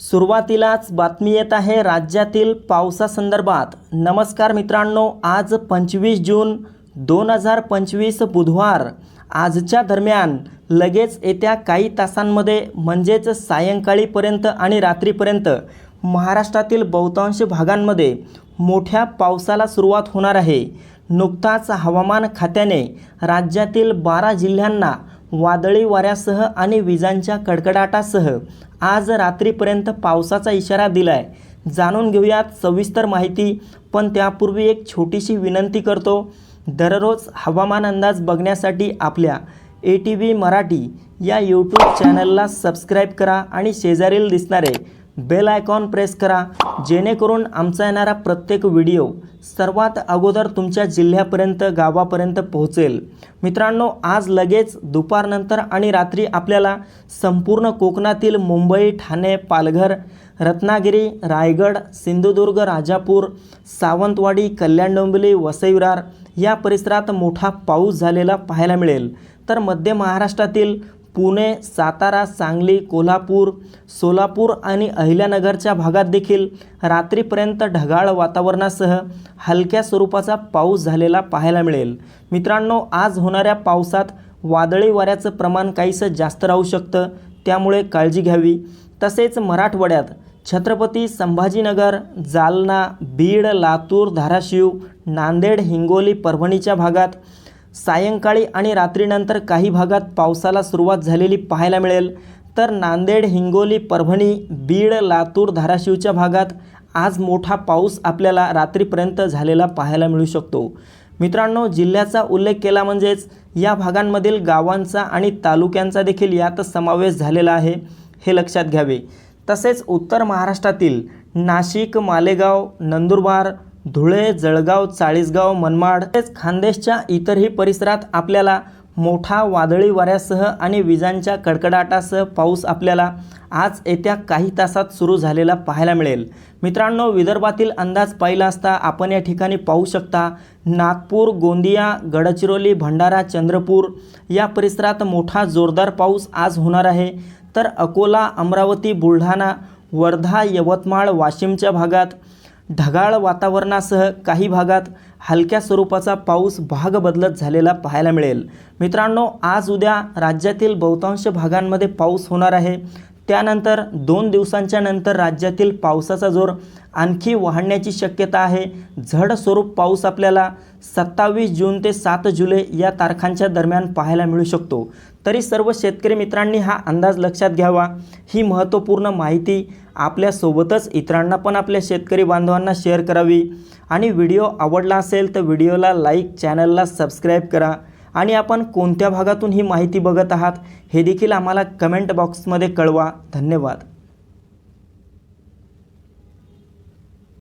सुरुवातीलाच बातमी येत आहे राज्यातील पावसासंदर्भात. नमस्कार मित्रांनो आज पंचवीस जून दोन हजार पंचवीस बुधवार. आजच्या दरम्यान लगेच येत्या काही तासांमध्ये म्हणजेच सायंकाळीपर्यंत आणि रात्रीपर्यंत महाराष्ट्रातील बहुतांश भागांमध्ये मोठ्या पावसाला सुरुवात होणार आहे. नुकताच हवामान खात्याने राज्यातील बारा जिल्ह्यांना वादळी वाऱ्यासह आणि विजांच्या कडकडाटासह आज रात्रीपर्यंत पावसाचा इशारा दिला आहे जाणून घेऊयात सविस्तर माहिती पण त्यापूर्वी एक छोटीशी विनंती करतो. दररोज हवामान अंदाज बघण्यासाठी आपल्या ए टी व्ही मराठी या यूट्यूब चॅनलला सबस्क्राईब करा आणि शेजारील दिसणारे बेल आयकॉन प्रेस करा जेणेकरून आमचा येणारा प्रत्येक व्हिडिओ सर्वात अगोदर तुमच्या जिल्ह्यापर्यंत गावापर्यंत पोहोचेल. मित्रांनो आज लगेच दुपारनंतर आणि रात्री आपल्याला संपूर्ण कोकणातील मुंबई ठाणे पालघर रत्नागिरी रायगड सिंधुदुर्ग राजापूर सावंतवाडी कल्याण डोंबिवली वसईविरार या परिसरात मोठा पाऊस झालेला पाहायला मिळेल. तर मध्य महाराष्ट्रातील पुणे सातारा सांगली कोल्हापूर सोलापूर आणि अहिल्यानगरच्या भागात देखील रात्रीपर्यंत ढगाळ वातावरणासह हलक्या स्वरूपाचा पाऊस झालेला पाहायला मिळेल. मित्रांनो आज होणाऱ्या पावसात वादळी वाऱ्याचं प्रमाण काहीसं जास्त राहू शकतं त्यामुळे काळजी घ्यावी. तसेच मराठवाड्यात छत्रपती संभाजीनगर जालना बीड लातूर धाराशिव नांदेड हिंगोली परभणीच्या भागात सायंकाळी आणि रात्रीनंतर काही भागात पावसाला सुरुवात झालेली पाहायला मिळेल. तर नांदेड हिंगोली परभणी बीड लातूर धाराशिवच्या भागात आज मोठा पाऊस आपल्याला रात्रीपर्यंत झालेला पाहायला मिळू शकतो. मित्रांनो जिल्ह्याचा उल्लेख केला म्हणजेच या भागांमधील गावांचा आणि तालुक्यांचा देखील यात समावेश झालेला आहे हे लक्षात घ्यावे. तसेच उत्तर महाराष्ट्रातील नाशिक मालेगाव नंदुरबार धुळे जळगाव चाळीसगाव मनमाड तसेच खानदेशच्या इतरही परिसरात आपल्याला मोठा वादळी वाऱ्यासह आणि विजांच्या कडकडाटासह पाऊस आपल्याला आज येत्या काही तासात सुरू झालेला पाहायला मिळेल. मित्रांनो विदर्भातील अंदाज पाहिला असता आपण या ठिकाणी पाहू शकता नागपूर गोंदिया गडचिरोली भंडारा चंद्रपूर या परिसरात मोठा जोरदार पाऊस आज होणार आहे. तर अकोला अमरावती बुलढाणा वर्धा यवतमाळ वाशिमच्या भागात ढगाळ वातावरणासह काही भागात हलक्या स्वरूपाचा पाऊस भाग बदलत झालेला पाहायला मिळेल. मित्रांनो आज उद्या राज्यातील बहुतांश भागांमध्ये पाऊस होणार आहे. त्यानंतर दोन दिवसांच्या नंतर राज्यातील पावसाचा जोर आणखी वाढण्याची शक्यता आहे. झड स्वरूप पाऊस आपल्याला सत्तावीस जून ते सात जुलै या तारखांच्या दरम्यान पाहायला मिळू शकतो. तरी सर्व शेतकरी मित्रांनी हा अंदाज लक्षात घ्यावा. ही महत्त्वपूर्ण माहिती आपल्यासोबतच इतरांना पण आपल्या शेतकरी बांधवांना शेअर करावी. आणि व्हिडिओ आवडला असेल तर व्हिडिओला लाईक चॅनलला सबस्क्राईब करा. आणि आपण कोणत्या भागातून ही माहिती बघत आहात हे देखील आम्हाला कमेंट बॉक्समध्ये कळवा. धन्यवाद.